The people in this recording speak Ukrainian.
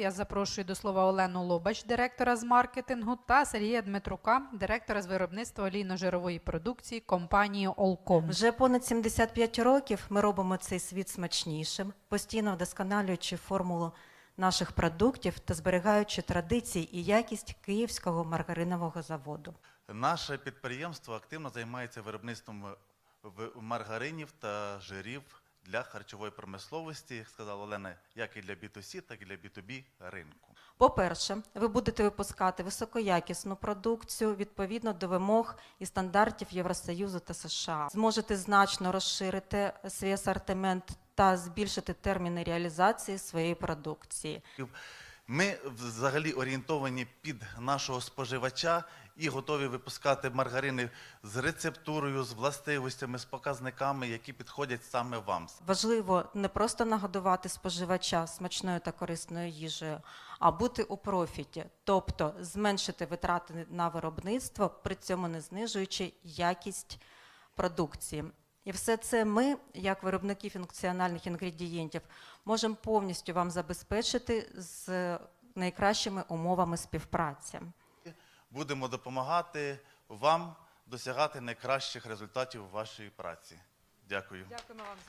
Я запрошую до слова Олену Лобач, директора з маркетингу, та Сергія Дмитрука, директора з виробництва олійно-жирової продукції компанії Олком. Вже понад 75 років ми робимо цей світ смачнішим, постійно вдосконалюючи формулу наших продуктів та зберігаючи традиції і якість київського маргаринового заводу. Наше підприємство активно займається виробництвом в- маргаринів та жирів для харчової промисловості, як сказала Олена, як і для B2C, так і для B2B ринку. По-перше, ви будете випускати високоякісну продукцію відповідно до вимог і стандартів Євросоюзу та США. Зможете значно розширити свій асортимент та збільшити терміни реалізації своєї продукції. Ми взагалі орієнтовані під нашого споживача і готові випускати маргарини з рецептурою, з властивостями, з показниками, які підходять саме вам. Важливо не просто нагодувати споживача смачною та корисною їжею, а бути у профіті, тобто зменшити витрати на виробництво, при цьому не знижуючи якість продукції. І все це ми, як виробники функціональних інгредієнтів, можемо повністю вам забезпечити з найкращими умовами співпраці. Будемо допомагати вам досягати найкращих результатів у вашій праці. Дякую. Дякуємо вам за